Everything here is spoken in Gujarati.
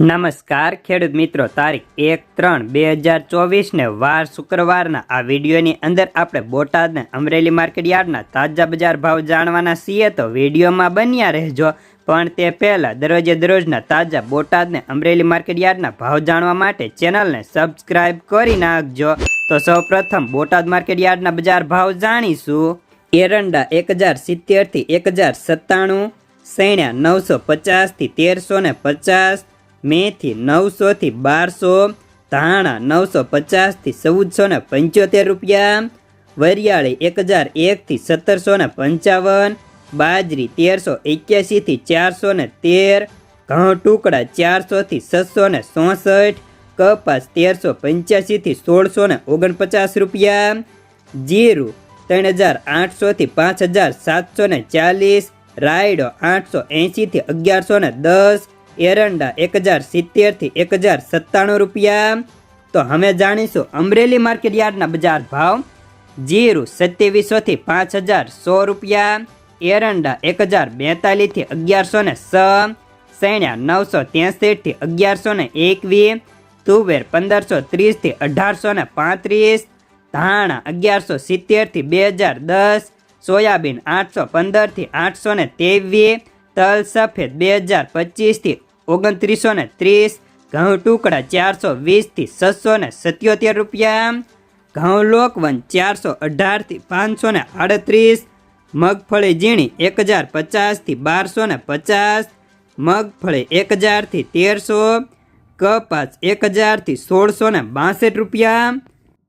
નમસ્કાર, ખેડૂત મિત્રો. તારીખ એક ત્રણ બે હજાર ચોવીસને વાર શુક્રવારના આ વિડીયોની અંદર આપણે બોટાદને અમરેલી માર્કેટ યાર્ડના તાજા બજાર ભાવ જાણવાના છીએ તો વિડીયોમાં બન્યા રહેજો. પણ તે પહેલાં દરરોજે દરરોજના તાજા બોટાદને અમરેલી માર્કેટ યાર્ડના ભાવ જાણવા માટે ચેનલને સબસ્ક્રાઇબ કરી નાખજો. તો સૌપ્રથમ બોટાદ માર્કેટ યાર્ડના બજાર ભાવ જાણીશું. એરંડા એક હજાર સિત્તેરથી એક હજાર સત્તાણું, સૈણ્યા નવસો પચાસથી તેરસો ને પચાસ મેથી નવસોથી બારસો, ધાણા નવસો પચાસથી ચૌદસો ને પંચોતેર રૂપિયા, વરિયાળી એક હજાર એકથી સત્તરસો ને પંચાવન, બાજરી તેરસો એક્યાસીથી ચારસો ને તેર, ઘઉં ટુકડા ચારસોથી છસો ને ચોસઠ, કપાસ તેરસો પંચ્યાસીથી સોળસો ને ઓગણપચાસ રૂપિયા, જીરું ત્રણ હજાર આઠસોથી પાંચ હજાર સાતસો ને ચાલીસ, રાયડો આઠસો એંશીથી અગિયારસો ને દસ એરંડા એક હજાર સિત્તેરથી એક હજાર સત્તાણું રૂપિયા. તો હવે જાણીશું અમરેલી માર્કેટ યાર્ડના બજાર ભાવ. જીરું સત્યાવીસોથી પાંચ હજાર સો રૂપિયા. એરંડા એક હજાર બેતાલીસથી અગિયારસો ને સ. સૈણ્યા નવસો ત્યાંસઠથી અગિયારસો ને એકવીસ. તુવેર પંદરસો ત્રીસથી અઢારસો ને પાંત્રીસ. ધાણા અગિયારસો સિત્તેરથી બે હજાર દસ. સોયાબીન આઠસો પંદરથી આઠસો ને ત્રેવીસ. તલ સફેદ બે હજાર પચીસથી ઓગણત્રીસો ને ત્રીસ, ઘઉં ટુકડા ચારસો વીસથી છસો ને સત્યોતેર રૂપિયા, ઘઉં લોકવન ચારસો અઢારથી પાંચસો ને આડત્રીસ, મગફળી ઝીણી એક હજાર પચાસથી બારસો ને પચાસ, મગફળી એક હજારથી તેરસો, કપાસ એક હજારથી સોળસો ને બાસઠ રૂપિયા